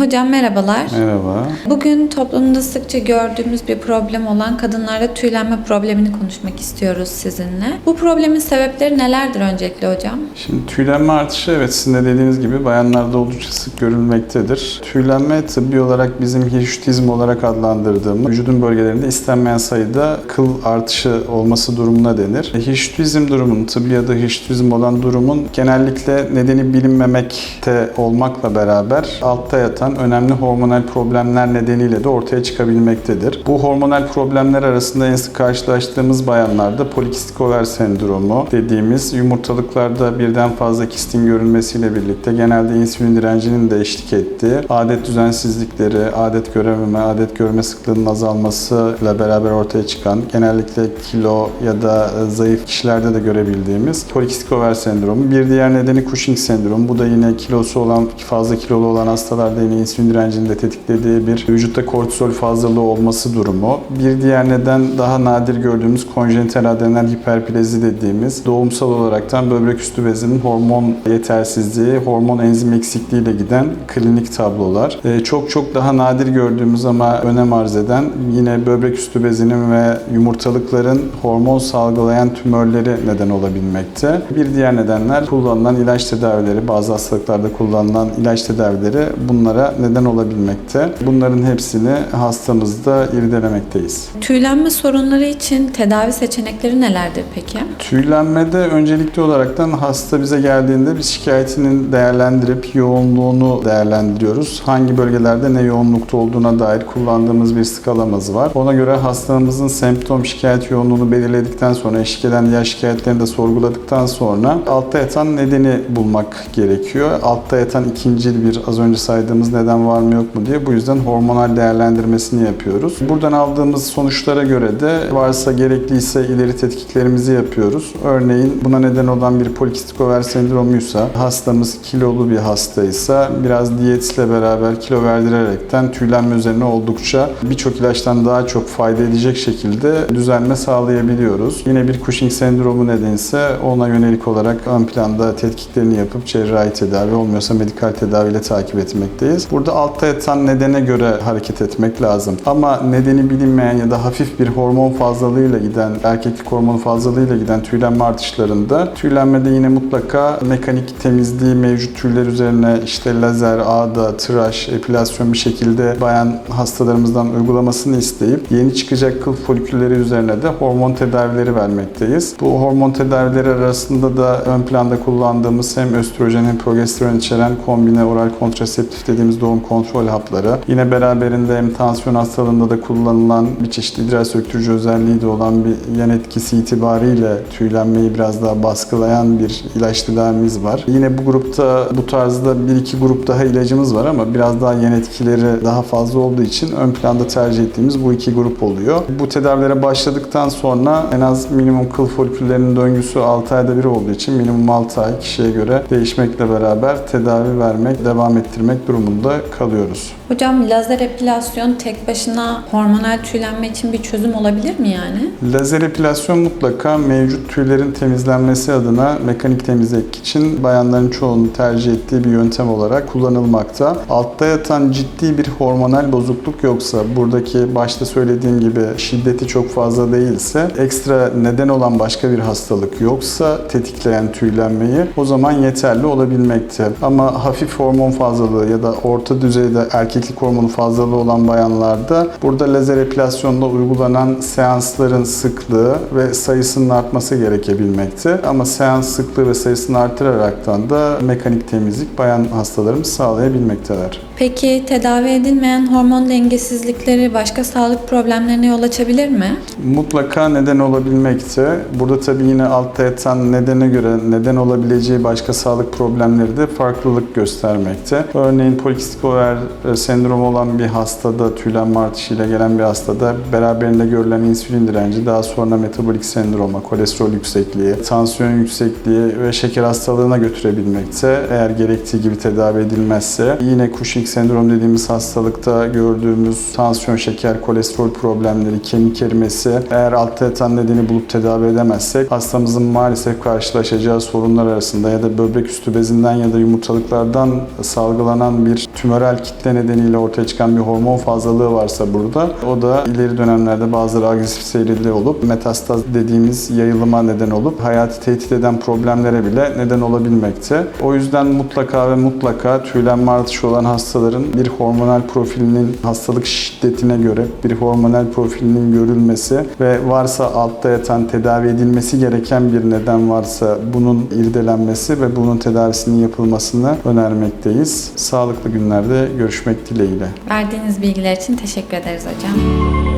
Hocam merhabalar. Merhaba. Bugün toplumda sıkça gördüğümüz bir problem olan kadınlarda tüylenme problemini konuşmak istiyoruz sizinle. Bu problemin sebepleri nelerdir öncelikle hocam? Şimdi tüylenme artışı evet sizin de dediğiniz gibi bayanlarda oldukça sık görülmektedir. Tüylenme tıbbi olarak bizim hirşütizm olarak adlandırdığımız vücudun bölgelerinde istenmeyen sayıda kıl artışı olması durumuna denir. Hirşütizm durumunun tıbbi ya da hirşütizm olan durumun genellikle nedeni bilinmemekte olmakla beraber altta yatan önemli hormonal problemler nedeniyle de ortaya çıkabilmektedir. Bu hormonal problemler arasında en sık karşılaştığımız bayanlarda polikistik over sendromu dediğimiz yumurtalıklarda birden fazla kistin görülmesiyle birlikte genelde insülin direncinin de eşlik ettiği adet düzensizlikleri, adet görememe, adet görme sıklığının azalmasıyla beraber ortaya çıkan genellikle kilo ya da zayıf kişilerde de görebildiğimiz polikistik over sendromu. Bir diğer nedeni Cushing sendromu. Bu da yine kilosu olan, fazla kilolu olan hastalarda yine insülin direncini de tetiklediği bir vücutta kortizol fazlalığı olması durumu. Bir diğer neden daha nadir gördüğümüz konjenital adrenal hiperplezi dediğimiz doğumsal olaraktan böbrek üstü bezinin hormon yetersizliği, hormon enzim eksikliğiyle giden klinik tablolar. Ee, çok çok daha nadir gördüğümüz ama önem arz eden yine böbrek üstü bezinin ve yumurtalıkların hormon salgılayan tümörleri neden olabilmekte. Bir diğer nedenler kullanılan ilaç tedavileri, bazı hastalıklarda kullanılan ilaç tedavileri bunlara neden olabilmekte. Bunların hepsini hastamızda irdelemekteyiz. Tüylenme sorunları için tedavi seçenekleri nelerdir peki? Tüylenmede öncelikli olaraktan hasta bize geldiğinde biz şikayetinin değerlendirip yoğunluğunu değerlendiriyoruz. Hangi bölgelerde ne yoğunlukta olduğuna dair kullandığımız bir skalamız var. Ona göre hastamızın semptom şikayet yoğunluğunu belirledikten sonra eşlik eden diğer şikayetlerini de sorguladıktan sonra altta yatan nedeni bulmak gerekiyor. Altta yatan ikinci bir az önce saydığımız neden var mı yok mu diye bu yüzden hormonal değerlendirmesini yapıyoruz. Buradan aldığımız sonuçlara göre de varsa gerekliyse ileri tetkiklerimizi yapıyoruz. Örneğin buna neden olan bir polikistik over sendromuysa, hastamız kilolu bir hastaysa biraz diyetle beraber kilo verdirerekten tüylenme üzerine oldukça birçok ilaçtan daha çok fayda edecek şekilde düzelme sağlayabiliyoruz. Yine bir Cushing sendromu nedense ona yönelik olarak ön planda tetkiklerini yapıp cerrahi tedavi olmuyorsa medikal tedaviyle takip etmekteyiz. Burada altta yatan nedene göre hareket etmek lazım. Ama nedeni bilinmeyen ya da hafif bir hormon fazlalığıyla giden, erkeklik hormonu fazlalığıyla giden tüylenme artışlarında tüylenmede yine mutlaka mekanik temizliği mevcut tüyler üzerine işte lazer, ağda, tıraş, epilasyon bir şekilde bayan hastalarımızdan uygulamasını isteyip yeni çıkacak kıl folikülleri üzerine de hormon tedavileri vermekteyiz. Bu hormon tedavileri arasında da ön planda kullandığımız hem östrojen hem progesteron içeren kombine oral kontraseptif dediğimiz doğum kontrol hapları. Yine beraberinde hem tansiyon hastalığında da kullanılan bir çeşit idrar söktürücü özelliği de olan bir yan etkisi itibariyle tüylenmeyi biraz daha baskılayan bir ilaç tedavimiz var. Yine bu grupta bu tarzda bir iki grup daha ilacımız var ama biraz daha yan etkileri daha fazla olduğu için ön planda tercih ettiğimiz bu iki grup oluyor. Bu tedavilere başladıktan sonra en az minimum kıl foliküllerinin döngüsü 6 ayda bir olduğu için minimum 6 ay kişiye göre değişmekle beraber tedavi vermek, devam ettirmek durumunda kalıyoruz. Hocam lazer epilasyon tek başına hormonal tüylenme için bir çözüm olabilir mi yani? Lazer epilasyon mutlaka mevcut tüylerin temizlenmesi adına mekanik temizlik için bayanların çoğunun tercih ettiği bir yöntem olarak kullanılmakta. Altta yatan ciddi bir hormonal bozukluk yoksa, buradaki başta söylediğim gibi şiddeti çok fazla değilse, ekstra neden olan başka bir hastalık yoksa tetikleyen tüylenmeyi o zaman yeterli olabilmekte. Ama hafif hormon fazlalığı ya da orta düzeyde erkeklik hormonu fazlalığı olan bayanlarda burada lazer epilasyonda uygulanan seansların sıklığı ve sayısının artması gerekebilmekte. Ama seans sıklığı ve sayısını artıraraktan da mekanik temizlik bayan hastalarımız sağlayabilmekteler. Peki tedavi edilmeyen hormon dengesizlikleri başka sağlık problemlerine yol açabilir mi? Mutlaka neden olabilmekte. Burada tabii yine altta yatan nedene göre neden olabileceği başka sağlık problemleri de farklılık göstermekte. Örneğin polikistik over sendromu olan bir hastada, tüylenme artışıyla gelen bir hastada beraberinde görülen insülin direnci daha sonra metabolik sendroma, kolesterol yüksekliği, tansiyon yüksekliği ve şeker hastalığına götürebilmekte. Eğer gerektiği gibi tedavi edilmezse yine Cushing sendrom dediğimiz hastalıkta gördüğümüz tansiyon, şeker, kolesterol problemleri, kemik erimesi eğer altta yatan nedeni bulup tedavi edemezsek hastamızın maalesef karşılaşacağı sorunlar arasında ya da böbrek üstü bezinden ya da yumurtalıklardan salgılanan bir tümörel kitle nedeniyle ortaya çıkan bir hormon fazlalığı varsa burada o da ileri dönemlerde bazıları agresif seyirli olup metastaz dediğimiz yayılıma neden olup hayatı tehdit eden problemlere bile neden olabilmekte. O yüzden mutlaka ve mutlaka tüylenme artışı olan hastaların bir hormonal profilinin hastalık şiddetine göre bir hormonal profilinin görülmesi ve varsa altta yatan tedavi edilmesi gereken bir neden varsa bunun irdelenmesi ve bunun tedavisinin yapılmasını önermekteyiz. Sağlıklı günlerde görüşmek dileğiyle. Verdiğiniz bilgiler için teşekkür ederiz hocam.